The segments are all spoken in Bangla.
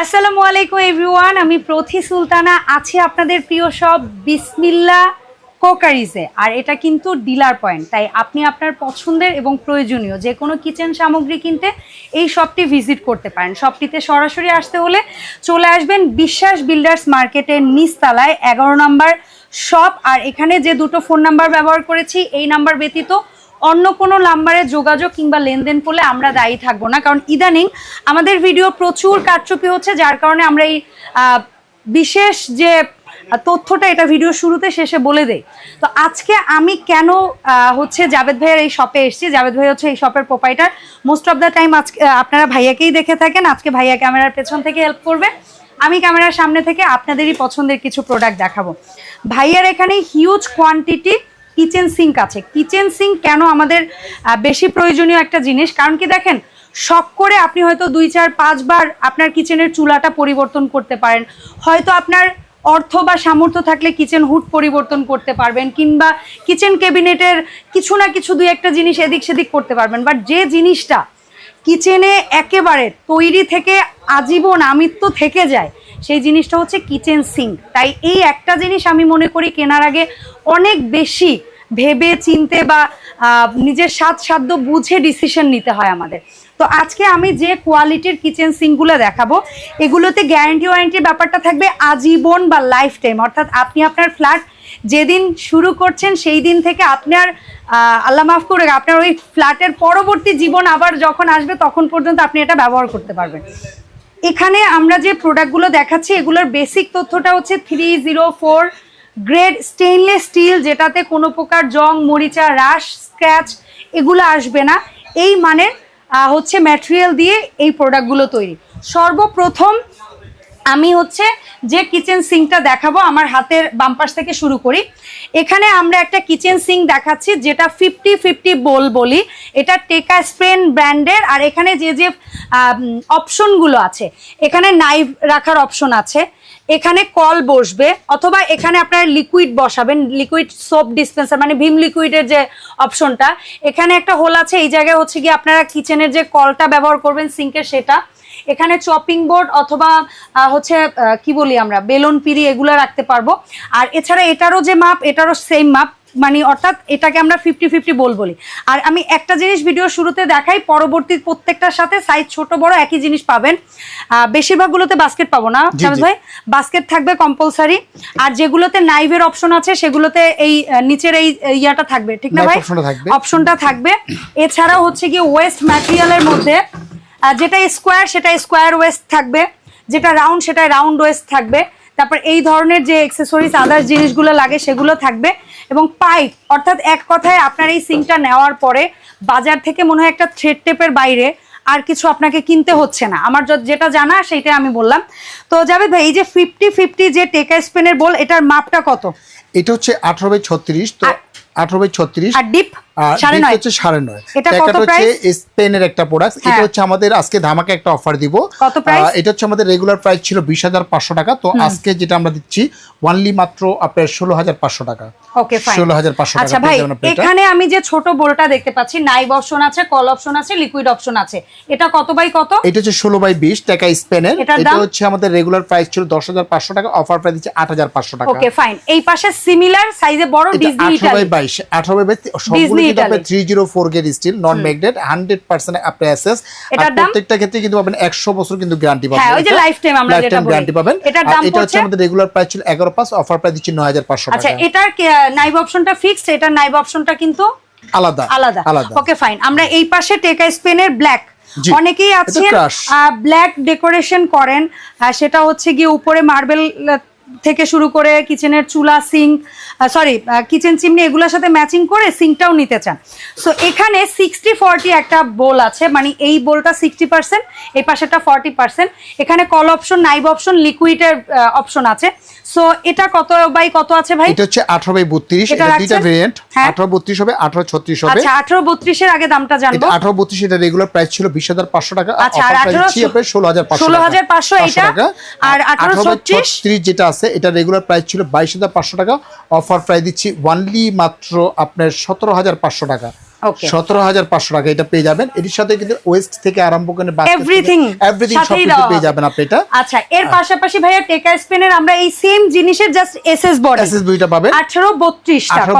আসসালামু আলাইকুম এভরিওয়ান, আমি প্রথি সুলতানা, আছি আপনাদের প্রিয় সব বিসমিল্লা কোকারিজে। আর এটা কিন্তু ডিলার পয়েন্ট, তাই আপনি আপনার পছন্দের এবং প্রয়োজনীয় যে কোনো কিচেন সামগ্রী কিনতে এই শপটি ভিজিট করতে পারেন। শপটিতে সরাসরি আসতে হলে চলে আসবেন বিশ্বাস বিল্ডার্স মার্কেটের নিচতলায়, এগারো নম্বর শপ। আর এখানে যে দুটো ফোন নাম্বার ব্যবহার করেছি, এই নাম্বার ব্যতীত অন্য কোনো নাম্বারে যোগাযোগ কিংবা লেনদেন করলে আমরা দায়ী থাকব না। কারণ ইদানিং আমাদের ভিডিও প্রচুর কারচুপি হচ্ছে, যার কারণে আমরা এই বিশেষ যে তথ্যটা এটা ভিডিও শুরুতে, শেষে বলে দেই। তো আজকে আমি কেন হচ্ছে জাভেদ ভাইয়ের এই শপে এসেছি? জাভেদ ভাই হচ্ছে এই শপের proprietor most of the time আজকে আপনারা ভাইয়াকেই দেখে থাকেন। আজকে ভাইয়া ক্যামেরার পেছন থেকে হেল্প করবে। আমি ক্যামেরার সামনে থেকে আপনাদেরই পছন্দের কিছু প্রোডাক্ট দেখাবো। ভাইয়ার এখানে হিউজ কোয়ান্টিটি কিচেন সিঙ্ক আছে। কিচেন সিঙ্ক কেন আমাদের বেশি প্রয়োজনীয় একটা জিনিস? কারণ কি দেখেন, শখ করে আপনি হয়তো দুই চার পাঁচবার আপনার কিচেনের চুলাটা পরিবর্তন করতে পারেন। হয়তো আপনার অর্থ বা সামর্থ্য থাকলে কিচেন হুড পরিবর্তন করতে পারবেন, কিংবা কিচেন ক্যাবিনেটের কিছু না কিছু দুই একটা জিনিস এদিক সেদিক করতে পারবেন। বাট যে জিনিসটা কিচেনে একেবারে তৈরি থেকে আজীবন আমিত্ব থেকে যায় সেই জিনিসটা হচ্ছে কিচেন সিঙ্ক তাই এই একটা জিনিস আমি মনে করি কেনার আগে অনেক বেশি ভেবে, চিনতে বা নিজের স্বাদ সাধ্য বুঝে ডিসিশন নিতে হয় আমাদের। তো আজকে আমি যে কোয়ালিটির কিচেন সিঙ্কগুলো দেখাবো, এগুলোতে গ্যারান্টি ওয়ারেন্টির ব্যাপারটা থাকবে আজীবন বা লাইফ টাইম অর্থাৎ আপনি আপনার ফ্ল্যাট যেদিন শুরু করছেন সেই দিন থেকে আপনার আল্লাহ মাফ করে আপনার ওই ফ্ল্যাটের পরবর্তী জীবন আবার যখন আসবে তখন পর্যন্ত আপনি এটা ব্যবহার করতে পারবেন। এখানে আমরা যে প্রোডাক্টগুলো দেখাচ্ছি, এগুলোর বেসিক তথ্যটা হচ্ছে three zero four grade stainless steel যেটাতে কোনো প্রকার জং, মরিচা রাশ স্ক্র্যাচ এগুলো আসবে না। এই মানের হচ্ছে ম্যাটেরিয়াল দিয়ে এই প্রোডাক্টগুলো তৈরি। সর্বপ্রথম আমি হচ্ছে যে কিচেন সিঙ্কটা দেখাবো আমার হাতের বাম পাশ থেকে শুরু করি। এখানে আমরা একটা কিচেন সিঙ্ক দেখাচ্ছি, যেটা ফিফটি ফিফটি বোল বলি। এটা টেকা স্প্রেন ব্র্যান্ডের আর এখানে যে যে অপশনগুলো আছে, এখানে নাইফ রাখার অপশন আছে। এখানে কল বসবে, অথবা এখানে আপনারা লিকুইড বসাবেন লিকুইড সোপ ডিসপেন্সার মানে ভিম লিকুইডের যে অপশনটা এখানে একটা হোল আছে, এই জায়গায় হচ্ছে কি আপনারা কিচেনের যে কলটা ব্যবহার করবেন সিঙ্কের সেটা। এখানে চপিং বোর্ড অথবা হচ্ছে কি বলি আমরা বেলুন পিড়ি এগুলো রাখতে পারব। আর এছাড়া এটারও যে মাপ এটারও সেম মাপ মানে অর্থাৎ এটাকে আমরা ফিফটি ফিফটি বল বলি। আর আমি একটা জিনিস ভিডিও শুরুতে দেখাই পরবর্তী প্রত্যেকটার সাথে সাইজ ছোট বড় একই জিনিস পাবেন। বেশিরভাগগুলোতে বাস্কেট পাবো না ভাই? বাস্কেট থাকবে কম্পালসারি আর যেগুলোতে নাইভের অপশন আছে সেগুলোতে এই নিচের এই ইয়াটা থাকবে ঠিক না ভাই। অপশনটা থাকবে। এছাড়াও হচ্ছে কি ওয়েস্ট ম্যাটেরিয়ালের মধ্যে যেটা স্কোয়ার সেটা স্কোয়ার ওয়েস্ট থাকবে। যেটা রাউন্ড সেটা রাউন্ড ওয়েস্ট থাকবে। তারপর এই ধরনের যে এক্সেসরিজ আদার্স জিনিসগুলো লাগে সেগুলো থাকবে। এবং পাইপ অর্থাৎ এক কথায় আপনার এই সিঙ্কটা নেওয়ার পরে বাজার থেকে মনে হয় একটা থ্রেড টেপের বাইরে আর কিছু আপনাকে কিনতে হচ্ছে না। আমার যেটা জানা সেটা আমি বললাম। তো যাবে ভাই এই যে ফিফটি ফিফটি যে টেকা স্পেনের বল এটার মাপটা কত? এটা হচ্ছে আঠারো বাই ছত্রিশ তো আঠারো বাই ছত্রিশ। আর ডিপ আর এটা হচ্ছে সাড়ে নয়। কত প্যাকেট হচ্ছে স্পেনের একটা প্রোডাক্ট এটা হ্যাঁ। হচ্ছে আমাদের আজকে ধামাকে একটা অফার দিব। কত price? আহ, এটা হচ্ছে আমাদের রেগুলার প্রাইস ছিল বিশ হাজার পাঁচশো টাকা। তো আজকে যেটা আমরা দিচ্ছি ওয়ানলি মাত্র আপনার ষোলো হাজার পাঁচশো টাকা। ওকে ষোলো হাজার পাঁচশো আচ্ছা ভাই। এখানে আমি যে ছোট বোলটা দেখতে পাচ্ছি অপশন আছে কল অপশন আছে লিকুইড অপশন আছে। এটা কত বাই কত? এটা হচ্ছে ষোলো বাই বিশ টাকা স্পেনের। এটা হচ্ছে আমাদের রেগুলার প্রাইস ছিল দশ হাজার পাঁচশো টাকা অফার প্রাইস দিচ্ছে আট হাজার পাঁচশো টাকা। ওকে ফাইন এই পাশে সিমিলার সাইজে বড় ডিজনি আঠারো বাই বাইশ আঠারো বাই বাইশ সবগুলো Disney কিন্তু আপনার Italy। Three zero four grade steel non magnet hundred percent আপনি অ্যাসেস আর প্রত্যেকটা ক্ষেত্রে কিন্তু পাবেন একশো বছর কিন্তু গ্যারান্টি পাবেন। হ্যাঁ, ওই যে lifetime আমরা যেটা গ্যারান্টি পাবেন। এটার দাম এটা হচ্ছে আমাদের রেগুলার প্রাইস ছিল এগারো পাঁচ অফার প্রাইস দিচ্ছি নয় হাজার পাঁচশো আচ্ছা এটার নাইভ অপশনটা ফিক্সড এটার নাইভ অপশনটা কিন্তু আলাদা আলাদা। আলাদা। ওকে ফাইন আমরা এই পাশে টেকা স্পেনের ব্ল্যাক অনেকেই আছেন ব্ল্যাক ডেকোরেশন করেন। সেটা হচ্ছে গিয়ে উপরে মার্বেল থেকে শুরু করে কিচেনের চুলা সিঙ্ক সরি কিচেন চিমনি এগুলোর সাথে ম্যাচিং করে সিঙ্কটাও নিতে চান। সো এখানে সিক্সটি ফর্টি একটা বোল আছে মানে এই বোলটা সিক্সটি পার্সেন্ট এই পাশেটা ফর্টি পার্সেন্ট এখানে কল অপশন নাইভ অপশন লিকুইডের অপশন আছে। সো এটা কত বাই কত আছে ভাই? এটা হচ্ছে আঠারো বাই বত্রিশ এটা এটা দুইটা ভেরিয়েন্ট হ্যাঁ। আঠারো বত্রিশ হবে আঠারো ছত্রিশ হবে। আচ্ছা আঠারো বত্রিশের আগে দামটা জানব। এটা আঠারো বত্রিশ এটা রেগুলার প্রাইস ছিল বিশ হাজার পাঁচশো টাকা আচ্ছা, আর 18 আপনার ষোলো হাজার পাঁচশো 16,500 এইটা, আর 1836 ছত্রিশ যেটা আছে এটা রেগুলার প্রাইস ছিল বাইশ হাজার পাঁচশো টাকা অফার প্রাইস দিচ্ছি ওয়ানলি মাত্র আপনার সতেরো হাজার পাঁচশো টাকা. সতেরো হাজার পাঁচশো টাকা এটা পেয়ে যাবেন। এটির সাথে কিন্তু ওয়েস্ট থেকে আরম্ভ করে Everything এভরিথিং সব কিছু পেয়ে যাবেন আপনি এটা। আচ্ছা এর পাশাপাশি ভাইয়া টেকা স্পেনের আমরা এই সেম জিনিসের জাস্ট এসএস বডি এসএস দুইটা পাবেন। আঠারো বত্রিশটা আঠারো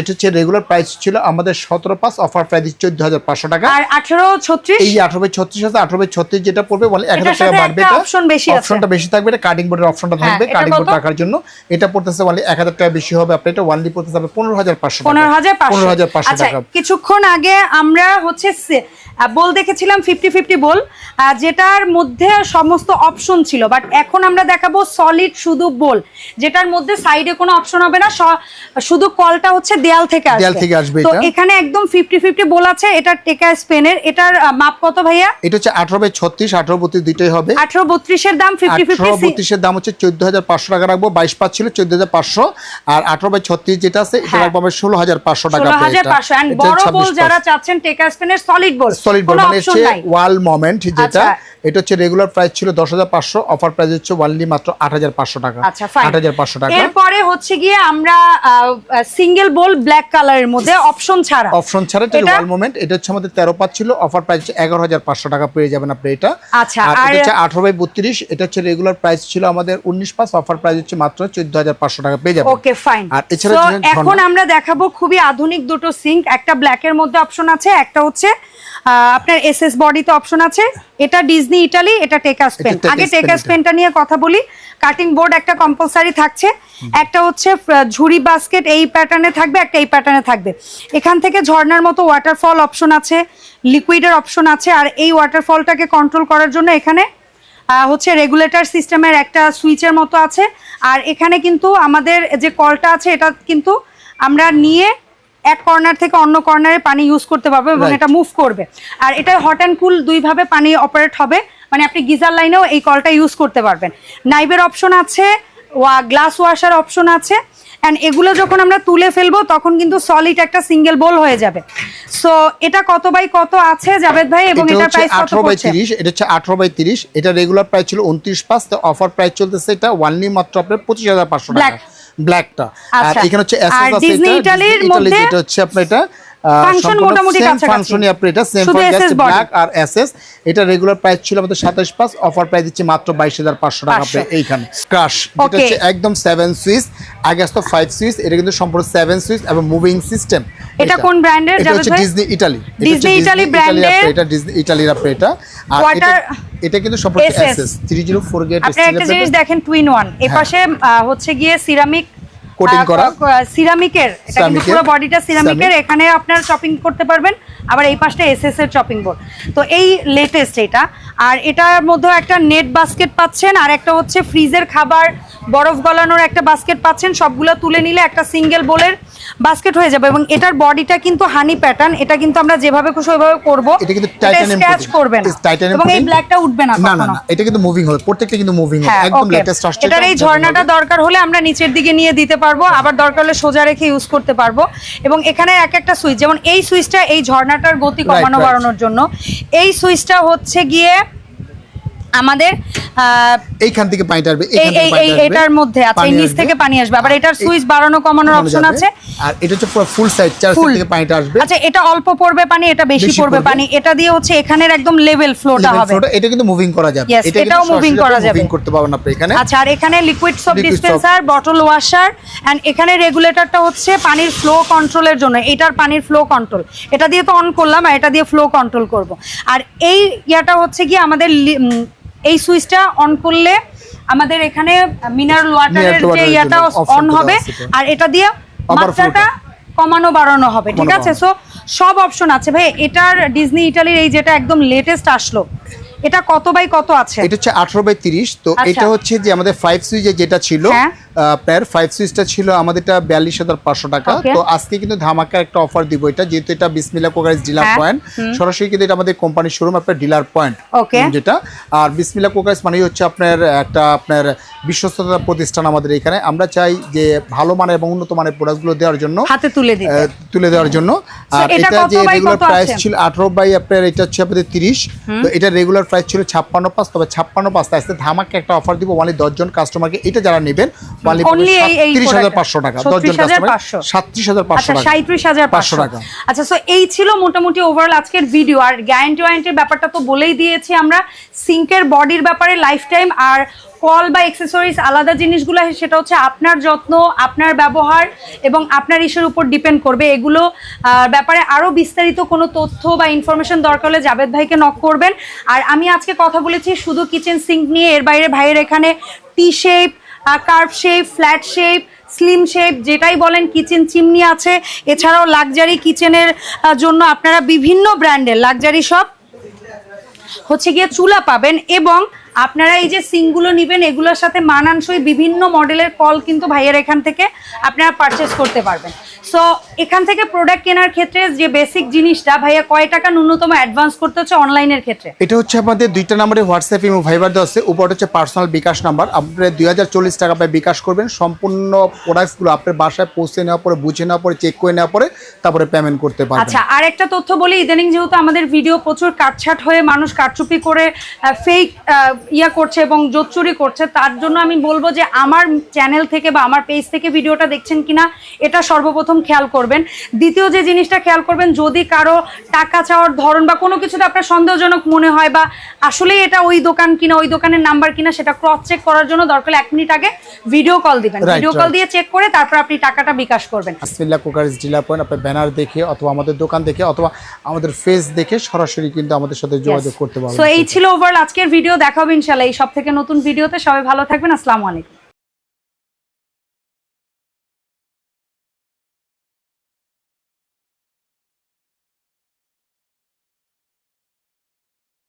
এটা হচ্ছে রেগুলার প্রাইস ছিল আমাদের সতেরো পাঁচ অফার প্রাইস চোদ্দ হাজার পাঁচশো টাকা। আর আঠারো ছত্রিশ? এই আঠারো বাই ছত্রিশ আছে আঠারো বাই ছত্রিশ যেটা পড়বে বলে টাকা বাড়বে এটা। option বেশি আছে। অপশনটা বেশি থাকবে এটা কাটিং বোর্ডের অপশনটা হ্যাঁ, থাকবে কাটিং বোর্ড? রাখার জন্য। এটা পড়তেছে বলে এক হাজার টাকা বেশি হবে আপনি এটা ওয়ানলি আচ্ছা টাকা। কিছুক্ষণ আগে আমরা হচ্ছে বল দেখেছিলাম ফিফটি ফিফটি বল যেটার মধ্যে সমস্ত অপশন ছিল। বাট এখন আমরা দেখাবো সলিড শুধু বল যেটার মধ্যে সাইডে কোনো অপশন হবে না শুধু কলটা হচ্ছে দেয়াল থেকে আসবে। দেয়াল থেকে আসবে তো এখানে একদম ফিফটি ফিফটি বল আছে এটা টেকা স্পেনের এটার মাপ কত ভাইয়া? এটা হচ্ছে আঠারো বাই ছত্রিশ আঠারো বত্রিশ দুইটাই হবে। আঠারো বত্রিশের দাম ফিফটি ফিফটি বত্রিশের দাম হচ্ছে চোদ্দ হাজার পাঁচশো টাকা রাখব বাইশ পাঁচ ছিল চোদ্দ হাজার পাঁচশো আর আঠারো বাই ছত্রিশ যেটা আছে এটা হ্যাঁ। রাখব আমরা ষোলো হাজার পাঁচশো টাকা ষোলো হাজার পাঁচশো। বড় বল যারা চাচ্ছেন টেকা স্পেনের সলিড বল সলিড বল মানে হচ্ছে ওয়াল মোমেন্ট যেটা আচ্ছা। এটা হচ্ছে রেগুলার প্রাইস ছিল দশ হাজার পাঁচশো অফার প্রাইস হচ্ছে ওয়ানলি মাত্র আট হাজার পাঁচশো টাকা। আচ্ছা ফাইন আট হাজার পাঁচশো টাকা। এরপরে হচ্ছে গিয়ে আমরা সিঙ্গেল বল ব্ল্যাক কালারের মধ্যে অপশন ছাড়া। অপশন ছাড়া এটা ওয়াল মোমেন্ট এটা হচ্ছে আমাদের তেরো পাঁচ ছিল অফার প্রাইস হচ্ছে এগারো হাজার পাঁচশো টাকা পেয়ে যাবেন আপনি এটা। আচ্ছা, আর এটা হচ্ছে আঠারো বাই বত্রিশ এটা হচ্ছে রেগুলার প্রাইস ছিল আমাদের উনিশ পাঁচ অফার প্রাইস হচ্ছে মাত্র চোদ্দ হাজার পাঁচশো টাকা পেয়ে যাবেন। ওকে ফাইন আর এছাড়া এখন আমরা দেখাবো খুবই আধুনিক দুটো সিঙ্ক একটা ব্ল্যাকের মধ্যে অপশন আছে একটা হচ্ছে আপনার এসএস বডিতে অপশন আছে এটা ডিজনি ইটালি এটা টেকাস পেন আগে টেকাস পেনটা নিয়ে কথা বলি কাটিং বোর্ড একটা কম্পালসারি থাকছে একটা হচ্ছে ঝুড়ি বাস্কেট এই প্যাটার্নে থাকবে একটা এই প্যাটার্নে থাকবে। এখান থেকে ঝর্ণার মতো ওয়াটারফল অপশন আছে লিকুইডের অপশন আছে আর এই ওয়াটারফলটাকে কন্ট্রোল করার জন্য এখানে হচ্ছে রেগুলেটর সিস্টেমের একটা সুইচের মতো আছে আর এখানে কিন্তু আমাদের যে কলটা আছে এটা কিন্তু আমরা নিয়ে এক কর্নার থেকে অন্য কর্নারে পানি ইউজ করতে পারব এবং এটা মুভ করবে। আর এটা হট অ্যান্ড কুল দুইভাবে পানি অপারেট হবে। মানে আপনি গিজার লাইনেও এই কলটা ইউজ করতে পারবেন। নাইবের অপশন আছে ওয়া গ্লাস ওয়াশার অপশন আছে। অ্যান্ড এগুলো যখন আমরা তুলে ফেলব তখন কিন্তু সলিড একটা সিঙ্গেল বোল হয়ে যাবে। সো এটা কত বাই কত আছে জাভেদ ভাই? এবং এটা প্রাইস কত বাই পড়ছে? তিরিশ এটা হচ্ছে আঠারো বাই তিরিশ। এটা রেগুলার প্রাইস ছিল উনত্রিশ পাঁচ অফার প্রাইস চলতেছে এটা ওয়ানলি মাত্র আপনার হাজার পাঁচশো টাকা। Black। ব্ল্যাকটা আর আচ্ছা। এখানে হচ্ছে এসএস আছে এটা ডিজনি ইটালির মধ্যে এটা হচ্ছে আপনার এটা Function মোটামুটি কাছাকাছি। ফাংশনই আপনি এটা সেম ফর SS ব্ল্যাক আর এসএস এটা রেগুলার প্রাইস ছিল আমাদের সাতাশ পাঁচ অফার প্রাইস দিচ্ছি মাত্র বাইশ হাজার পাঁচশো টাকা আপনি এইখানে। ক্রাশ যেটা হচ্ছে একদম সেভেন সুইচ আগে আসতো ফাইভ সুইচ এটা কিন্তু সম্পূর্ণ সেভেন সুইচ এবং মুভিং সিস্টেম এটা কোন brand এর এটা জাভেদ হচ্ছে ভাই? Disney Italy Disney Italy brand এটা ডিজনি ইটালির আপনি এটা। আর এটা এটা কিন্তু সম্পূর্ণ SS three zero four grade আপনি একটা জিনিস দেখেন টুইন ওয়ান হ্যাঁ। পাশে আহ, হচ্ছে গিয়ে সিরামিক Coating করা। সিরামিকের এটা কিন্তু পুরো বডিটা সিরামিকের এখানে আপনারা শপিং করতে পারবেন আবার এই পাশটা এসএস এর শপিং বোর্ড তো এই লেটেস্ট এটা। আর এটার মধ্যে একটা নেট বাস্কেট পাচ্ছেন আর একটা হচ্ছে ফ্রিজের খাবার বরফ গলানোর একটা বাস্কেট পাচ্ছেন। সবগুলো তুলে নিলে একটা সিঙ্গেল বোলের বাস্কেট হয়ে যাবে এবং এটার বডিটা কিন্তু হানি প্যাটার্ন এটা কিন্তু আমরা যেভাবে খুশি ওইভাবে করব। এটা কিন্তু titanium স্ক্র্যাচ করবে না। এবং এই ব্ল্যাকটা উঠবে না না না এটা কিন্তু মুভিং হবে। প্রত্যেকটা কিন্তু মুভিং হবে। হ্যাঁ একদম লেটেস্ট আসছে এটার এই ঝর্ণাটা দরকার হলে আমরা নিচের দিকে নিয়ে দিতে পারব। আবার দরকার হলে সোজা রেখে ইউজ করতে পারব। এবং এখানে এক একটা সুইচ যেমন এই সুইচটা এই ঝর্ণাটার গতি কমানো বাড়ানোর জন্য। এই সুইচটা হচ্ছে গিয়ে আমাদের এইখান থেকে পানিটা আসবে এই এটার মধ্যে আছে এই নিচ থেকে পানি আসবে আবার এটার সুইচ বাড়ানো কমানোর অপশন আছে? আর এটা হচ্ছে পুরো ফুল সাইজ চার সাইড থেকে পানিটা আসবে। আচ্ছা এটা অল্প পড়বে পানি এটা বেশি পড়বে। পানি এটা দিয়ে হচ্ছে এখানের একদম লেভেল ফ্লোটা হবে। এটা কিন্তু মুভিং করা যাবে। এটাও moving করা যাবে। মুভিং করতে পারবেন আপনি এখানে। আচ্ছা আর এখানে লিকুইড সব ডিসপেন্সার বটল ওয়াশার এন্ড এখানে রেগুলেটরটা হচ্ছে পানির ফ্লো কন্ট্রোলের জন্য। এটার পানির ফ্লো কন্ট্রোল এটা দিয়ে তো অন করলাম আর এটা দিয়ে ফ্লো কন্ট্রোল করব। আর এই ইয়াটা হচ্ছে কি আমাদের এই সুইচটা অন করলে আমাদের এখানে মিনারেল ওয়াটারের যে ইয়াটা অন হবে। আর এটা দিয়ে মাত্রাটা কমানো বাড়ানো হবে ঠিক আছে? সো সব অপশন আছে। ভাই এটার ডিজনি ইটালির এই যেটা একদম লেটেস্ট আসলো এটা কত বাই কত আছে? এটা হচ্ছে আঠারো বাই তিরিশ তো আচ্ছা। এটা হচ্ছে যে আমাদের ফাইভ সুইচে যেটা ছিল। আপনার ফাইভ সুইচটা ছিল আমাদেরটা বিয়াল্লিশ হাজার পাঁচশো টাকা। তো আজকে কিন্তু ধামাকা একটা অফার দিব এটা যেহেতু এটা বিসমিল্লা কোকারিজ ডিলার পয়েন্ট সরাসরি কিন্তু এটা আমাদের কোম্পানির শোরুম আপনার ডিলার পয়েন্ট যেটা। আর বিসমিল্লা কোকারিজ মানে হচ্ছে আপনার একটা আপনার বিশ্বস্ততা প্রতিষ্ঠান আমাদের এখানে। আমরা চাই যে ভালো মানের এবং উন্নত মানের প্রোডাক্টগুলো দেওয়ার জন্য হাতে তুলে দিতে। তুলে দেওয়ার জন্য। আর এটা যে রেগুলার প্রাইস ছিল আঠারো বাই আপনার এটা হচ্ছে আপনাদের তিরিশ তো এটা রেগুলার প্রাইস ছিল ছাপ্পান্ন পাঁচ তবে ছাপ্পান্ন পাঁচ আসতে ধামাকে একটা অফার দিব ওয়ালি দশজন কাস্টমারকে এটা যারা নেবেন এই তিরিশ হাজার পাঁচশো টাকা দশজন 36,500 সাতত্রিশ হাজার পাঁচশো আচ্ছা টাকা। সাঁত্রিশ হাজার পাঁচশো পাঁচশো। টাকা। আচ্ছা সো এই ছিল মোটামুটি ওভারঅল আজকের ভিডিও আর গ্যারান্টি ওয়ারেন্টির ব্যাপারটা তো বলেই দিয়েছি আমরা। সিঙ্কের বডির ব্যাপারে লাইফ টাইম আর কল বা এক্সেসরিজ আলাদা জিনিসগুলো, সেটা হচ্ছে আপনার যত্ন, আপনার ব্যবহার এবং আপনার ইস্যুর উপর ডিপেন্ড করবে। এগুলো ব্যাপারে আরও বিস্তারিত কোনো তথ্য বা ইনফরমেশন দরকার হলে জাভেদ ভাইকে নক করবেন। আর আমি আজকে কথা বলেছি শুধু কিচেন সিঙ্ক নিয়ে, এর বাইরে ভাইয়ের এখানে T shape curve shape flat shape slim shape যেটাই বলেন কিচেন চিমনি আছে। এছাড়াও লাক্সারি কিচেনের জন্য আপনারা বিভিন্ন ব্র্যান্ডের লাক্সারি সব হচ্ছে গিয়ে চুলা পাবেন এবং আপনারা এই যে সিংগুলো নেবেন, এগুলোর সাথে মানানসই বিভিন্ন মডেলের কল কিন্তু ভাইয়ের এখান থেকে আপনারা পারচেস করতে পারবেন। সো এখান থেকে প্রোডাক্ট কেনার ক্ষেত্রে যে বেসিক জিনিসটা ভাইয়া কয় টাকা ন্যূনতম অ্যাডভান্স করতে হচ্ছে অনলাইনের ক্ষেত্রে? এটা হচ্ছে আমাদের দুইটা নাম্বারে হোয়াটসঅ্যাপ এবং ভাইবার দেওয়া আছে। উপরটা হচ্ছে পার্সোনাল বিকাশ নাম্বার আপনি দুই হাজার চল্লিশ টাকা পায় বিকাশ করবেন। সম্পূর্ণ প্রোডাক্টসগুলো আপনার বাসায় পৌঁছে নেওয়ার পরে বুঝে নেওয়ার পরে চেক করে নেওয়ার পরে তারপরে পেমেন্ট করতে পারবেন। আচ্ছা আর একটা তথ্য বলি। ইদানিং যেহেতু আমাদের ভিডিও প্রচুর কাটছাট হয়ে মানুষ কারচুপি করে ফেক ইয়া করছে এবং জোচ্চুরি করছে তার জন্য আমি বলব যে আমার চ্যানেল থেকে বা আমার পেজ থেকে ভিডিওটা দেখছেন কিনা এটা সর্বপ্রথম খেয়াল করবেন। দ্বিতীয় যে জিনিসটা খেয়াল করবেন যদি কারও টাকা চাওয়ার ধরন বা কোনো কিছুতে আপনার সন্দেহজনক মনে হয় বা আসলেই এটা ওই দোকান কিনা ওই দোকানের নাম্বার কিনা সেটা ক্রস চেক করার জন্য দরকার এক মিনিট আগে ভিডিও কল দিবেন। ভিডিও কল দিয়ে চেক করে তারপর আপনি টাকাটা বিকাশ করবেন। আসমিল্লা কুকারিজ ডিলার পয়েন্ট আপনার ব্যানার দেখে অথবা আমাদের দোকান দেখে অথবা আমাদের ফেস দেখে সরাসরি কিন্তু আমাদের সাথে যোগাযোগ করতে পারবেন। সো এই ছিল ওভারঅল আজকের ভিডিও দেখাবো ইনশাল্লাহ এই সব থেকে নতুন ভিডিওতে সবাই ভালো থাকবেন আসসালামু আলাইকুম।